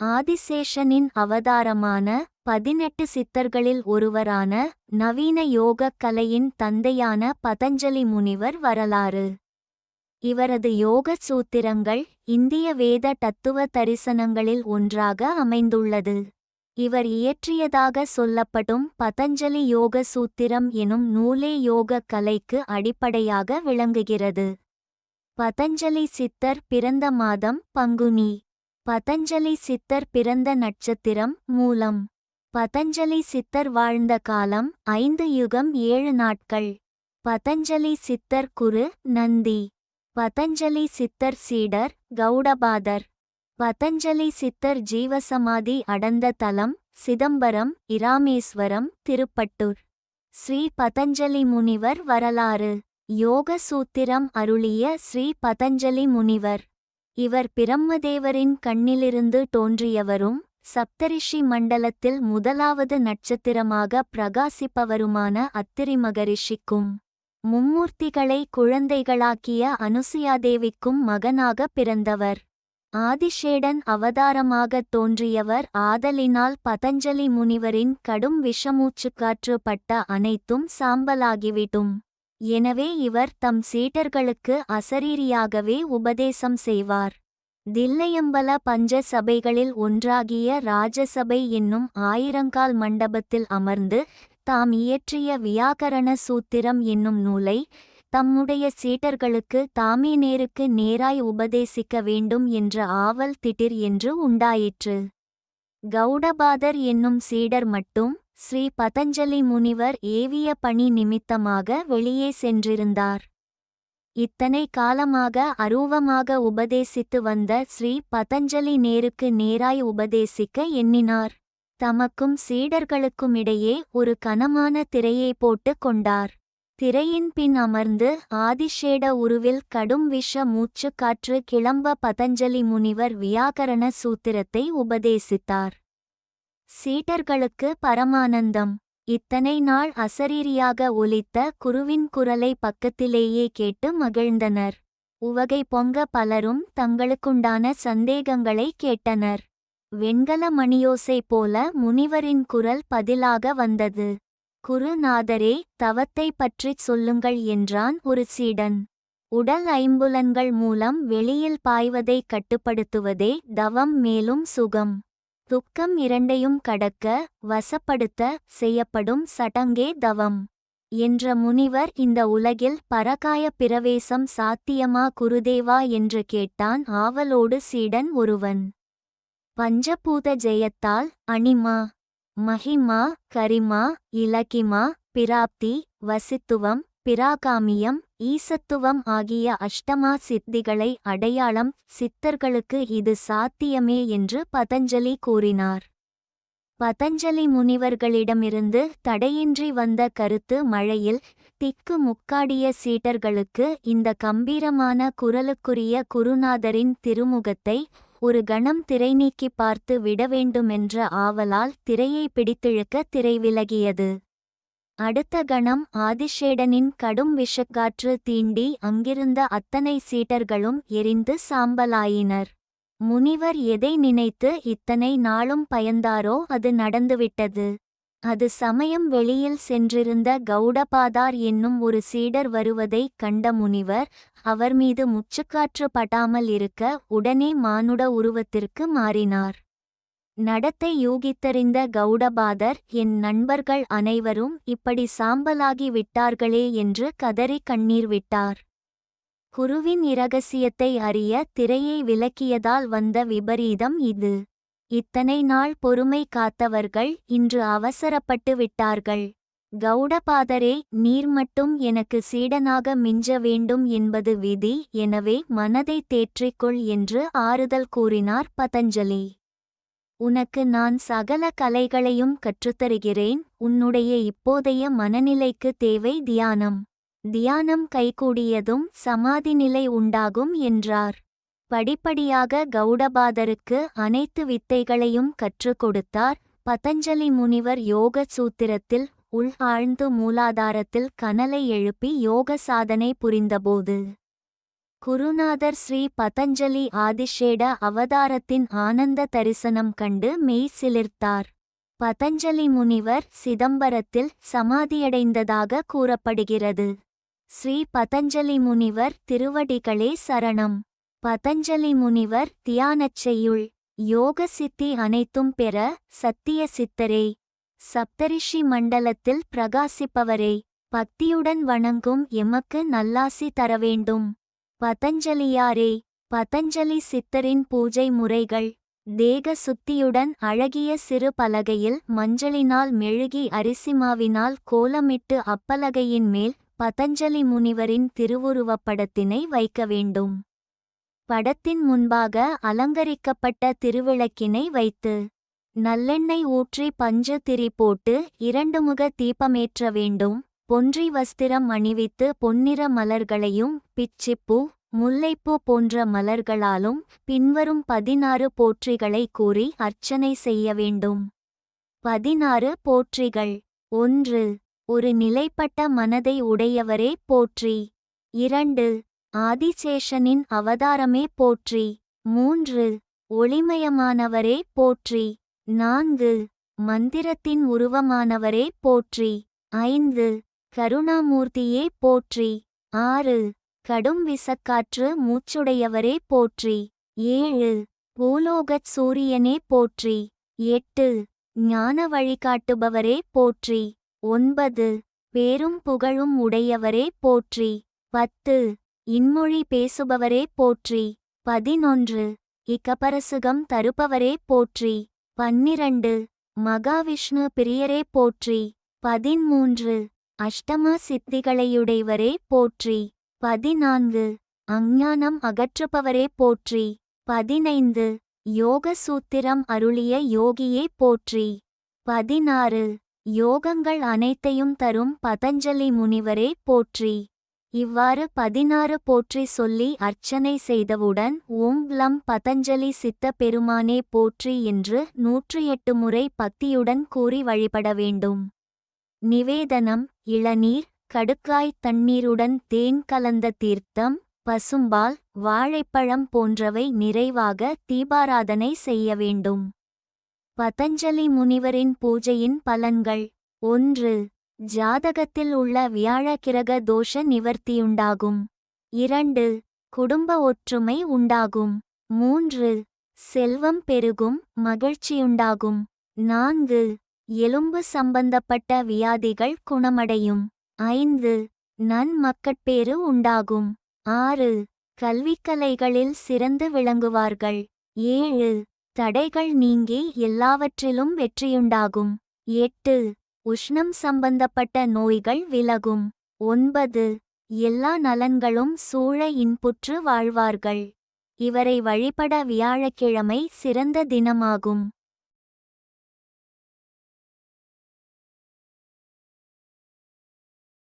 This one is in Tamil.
ஆதிசேஷனின் அவதாரமான பதினெட்டு சித்தர்களில் ஒருவரான நவீன யோகக் கலையின் தந்தையான பதஞ்சலி முனிவர் வரலாறு. இவரது யோக சூத்திரங்கள் இந்திய வேத தத்துவ தரிசனங்களில் ஒன்றாக அமைந்துள்ளது. இவர் இயற்றியதாக சொல்லப்படும் பதஞ்சலி யோக சூத்திரம் எனும் நூலே யோக கலைக்கு அடிப்படையாக விளங்குகிறது. பதஞ்சலி சித்தர் பிறந்த மாதம் பங்குனி. பதஞ்சலி சித்தர் பிறந்த நட்சத்திரம் மூலம். பதஞ்சலி சித்தர் வாழ்ந்த காலம் ஐந்து யுகம் ஏழு நாட்கள். பதஞ்சலி சித்தர் குரு நந்தி. பதஞ்சலி சித்தர் சீடர் கௌடபாதர். பதஞ்சலி சித்தர் ஜீவசமாதி அடந்த தலம் சிதம்பரம் இராமேஸ்வரம் திருப்பட்டூர். ஸ்ரீ பதஞ்சலி முனிவர் வரலாறு. யோக சூத்திரம் அருளிய ஸ்ரீ பதஞ்சலி முனிவர். இவர் பிரம்மதேவரின் கண்ணிலிருந்து தோன்றியவரும் சப்தரிஷி மண்டலத்தில் முதலாவது நட்சத்திரமாக பிரகாசிப்பவருமான அத்திரி மகரிஷிக்கும் மும்மூர்த்திகளை குழந்தைகளாக்கிய அனுசுயாதேவிக்கும் மகனாக பிறந்தவர். ஆதிஷேடன் அவதாரமாகத் தோன்றியவர். ஆதலினால் பதஞ்சலி முனிவரின் கடும் விஷமூச்சுக்காற்று பட்ட அனைத்தும் சாம்பலாகிவிடும். எனவே இவர் தம் சீட்டர்களுக்கு அசரீரியாகவே உபதேசம் செய்வார். தில்லையம்பல பஞ்ச சபைகளில் ஒன்றாகிய ராஜசபை என்னும் ஆயிரங்கால் மண்டபத்தில் அமர்ந்து தாம் இயற்றிய வியாகரண சூத்திரம் என்னும் நூலை தம்முடைய சீட்டர்களுக்கு தாமே நேருக்கு நேராய் உபதேசிக்க வேண்டும் என்ற ஆவல் திட்டிர் என்று உண்டாயிற்று. கௌடபாதர் என்னும் சீடர் மட்டும் ஸ்ரீ பதஞ்சலி முனிவர் ஏவிய பணி நிமித்தமாக வெளியே சென்றிருந்தார். இத்தனை காலமாக அரூபமாக உபதேசித்து வந்த ஸ்ரீ பதஞ்சலி நேருக்கு நேராய் உபதேசிக்க எண்ணினார். தமக்கும் சீடர்களுக்கும் இடையே ஒரு கனமான திரையை போட்டு கொண்டார். திரையின் பின் அமர்ந்து ஆதிஷேட உருவில் கடும் விஷ மூச்சுக்காற்று கிளம்ப பதஞ்சலி முனிவர் வியாகரண சூத்திரத்தை உபதேசித்தார். சீடர்களுக்கு பரமானந்தம். இத்தனை நாள் அசரீரியாக ஒலித்த குருவின் குரலை பக்கத்திலேயே கேட்டு மகிழ்ந்தனர். உவகை பொங்க பலரும் தங்களுக்குண்டான சந்தேகங்களை கேட்டனர். வெண்கல மணியோசை போல முனிவரின் குரல் பதிலாக வந்தது. குருநாதரே தவத்தை பற்றிச் சொல்லுங்கள் என்றான் ஒரு சீடன். உடல் ஐம்புலன்கள் மூலம் வெளியில் பாய்வதை கட்டுப்படுத்துவதே தவம் மேலும் சுகம். துக்கம் இரண்டையும் கடக்க வசப்படுத்த செய்யப்படும் சடங்கே தவம். என்ற முனிவர் இந்த உலகில் பரகாய பிரவேசம் சாத்தியமா குருதேவா என்று கேட்டான் ஆவலோடு சீடன் ஒருவன். பஞ்சபூத ஜெயத்தால் அணிமா மகிமா கரிமா இலக்கிமா பிராப்தி வசித்துவம் பிராகாமியம் ஈசத்துவம் ஆகிய அஷ்டமா சித்திகளை அடையாளம் சித்தர்களுக்கு இது சாத்தியமே என்று பதஞ்சலி கூறினார். பதஞ்சலி முனிவர்களிடமிருந்து தடையின்றி வந்த கருத்து மழையில் திக்கு முக்காடிய சீட்டர்களுக்கு இந்த கம்பீரமான குரலுக்குரிய குருநாதரின் திருமுகத்தை ஒரு கணம் திரை நீக்கி பார்த்து விட வேண்டுமென்ற ஆவலால் திரையை பிடித்திழுக்க திரை விலகியது அடுத்த கணம் ஆதிஷேடனின் கடும் விஷக்காற்று தீண்டி அங்கிருந்த அத்தனை சீட்டர்களும் எரிந்து சாம்பலாயினர். முனிவர் எதை நினைத்து இத்தனை நாளும் பயந்தாரோ அது நடந்துவிட்டது. அது சமயம் வெளியில் சென்றிருந்த கௌடபாதார் என்னும் ஒரு சீடர் வருவதை கண்ட முனிவர் அவர் மீது முச்சுக்காற்று படாமல் இருக்க உடனே மானுட உருவத்திற்கு மாறினார். நடத்தை யூகித்தறிந்த கௌடபாதர் என் நண்பர்கள் அனைவரும் இப்படி சாம்பலாகி விட்டார்களே என்று கதறி கண்ணீர் விட்டார். குருவின் இரகசியத்தை அறிய திரையை விலக்கியதால் வந்த விபரீதம் இது. இத்தனை நாள் பொறுமை காத்தவர்கள் இன்று அவசரப்பட்டு விட்டார்கள். கௌடபாதரே நீர் மட்டும் எனக்கு சீடனாக மிஞ்ச வேண்டும் என்பது விதி எனவே மனதை தேற்றிக்கொள் என்று ஆறுதல் கூறினார் பதஞ்சலி. உனக்கு நான் சகல கலைகளையும் கற்றுத்தருகிறேன். உன்னுடைய இப்போதைய மனநிலைக்கு தேவை தியானம். தியானம் கைகூடியதும் சமாதி நிலை உண்டாகும் என்றார். படிப்படியாக கௌடபாதருக்கு அனைத்து வித்தைகளையும் கற்றுக் கொடுத்தார் பதஞ்சலி முனிவர் யோக சூத்திரத்தில் உள் ஆழ்ந்து மூலாதாரத்தில் கனலை எழுப்பி யோக சாதனை புரிந்தபோது குருநாதர் ஸ்ரீ பதஞ்சலி ஆதிஷேட அவதாரத்தின் ஆனந்த தரிசனம் கண்டு மெய் சிலிர்த்தார். பதஞ்சலி முனிவர் சிதம்பரத்தில் சமாதியடைந்ததாக கூறப்படுகிறது. ஸ்ரீ பதஞ்சலி முனிவர் திருவடிகளே சரணம். பதஞ்சலி முனிவர் தியானச்செய்யுள் யோக சித்தி அனைத்தும் பெற சத்திய சித்தரே. சப்தரிஷி மண்டலத்தில் பிரகாசிப்பவரே. பக்தியுடன் வணங்கும் எமக்கு நல்லாசி தரவேண்டும். பதஞ்சலியாரே பதஞ்சலி சித்தரின் பூஜை முறைகள். தேக சுத்தியுடன் அழகிய சிறு பலகையில் மஞ்சளினால் மெழுகி அரிசிமாவினால் கோலமிட்டு அப்பலகையின் மேல் பதஞ்சலி முனிவரின் திருவுருவப்படத்தினை வைக்க வேண்டும். படத்தின் முன்பாக அலங்கரிக்கப்பட்ட திருவிளக்கினை வைத்து நல்லெண்ணெய் ஊற்றி பஞ்சு திரி போட்டு இரண்டுமுக தீபமேற்ற வேண்டும். பொன்றி வஸ்திரம் அணிவித்து பொன்னிற மலர்களையும் பிச்சிப்பூ முல்லைப்பூ போன்ற மலர்களாலும் பின்வரும் பதினாறு போற்றிகளை கூறி அர்ச்சனை செய்ய வேண்டும். பதினாறு போற்றிகள். ஒன்று. ஒரு நிலைப்பட்ட மனதை உடையவரே போற்றி. இரண்டு. ஆதிசேஷனின் அவதாரமே போற்றி. மூன்று. ஒளிமயமானவரே போற்றி. நான்கு. மந்திரத்தின் உருவமானவரே போற்றி. ஐந்து. கருணாமூர்த்தியே போற்றி. ஆறு. கடும் விசக்காற்று மூச்சுடையவரே போற்றி. ஏழு. பூலோகச் சூரியனே போற்றி. எட்டு. ஞான வழிகாட்டுபவரே போற்றி. ஒன்பது. பேரும் புகழும் உடையவரே போற்றி. பத்து. இன்மொழி பேசுபவரே போற்றி. பதினொன்று. இக்கபரசுகம் தருப்பவரே போற்றி. பன்னிரண்டு. மகாவிஷ்ணு பிரியரே போற்றி. பதிமூன்று. அஷ்டமா சித்திகளையுடையவரே போற்றி. பதினான்கு. அஞ்ஞானம் அகற்றுபவரே போற்றி. பதினைந்து. யோக சூத்திரம் அருளிய யோகியே போற்றி. பதினாறு. யோகங்கள் அனைத்தையும் தரும் பதஞ்சலி முனிவரே போற்றி. இவ்வாறு பதினாறு போற்றி சொல்லி அர்ச்சனை செய்தவுடன் ஓம் லம் பதஞ்சலி சித்த பெருமானே போற்றி என்று நூற்றி எட்டு முறை பக்தியுடன் கூறி வழிபட வேண்டும். நிவேதனம் இளநீர் கடுக்காய் தண்ணீருடன் தேன் கலந்த தீர்த்தம் பசும்பால் வாழைப்பழம் போன்றவை நிறைவாக தீபாராதனை செய்ய வேண்டும். பதஞ்சலி முனிவரின் பூஜையின் பலன்கள். ஒன்று. ஜாதகத்தில் உள்ள வியாழ கிரக தோஷ நிவர்த்தியுண்டாகும். இரண்டு. குடும்ப ஒற்றுமை உண்டாகும். மூன்று. செல்வம் பெருகும் மகிழ்ச்சியுண்டாகும். நான்கு. எலும்பு சம்பந்தப்பட்ட வியாதிகள் குணமடையும். ஐந்து நன்மக்கட்பேறு உண்டாகும். ஆறு கல்விக்கலைகளில் சிறந்து விளங்குவார்கள். ஏழு தடைகள் நீங்கி எல்லாவற்றிலும் வெற்றியுண்டாகும். எட்டு உஷ்ணம் சம்பந்தப்பட்ட நோய்கள் விலகும். ஒன்பது எல்லா நலன்களும் சூழ இன்புற்று வாழ்வார்கள். இவரை வழிபட வியாழக்கிழமை சிறந்த தினமாகும்.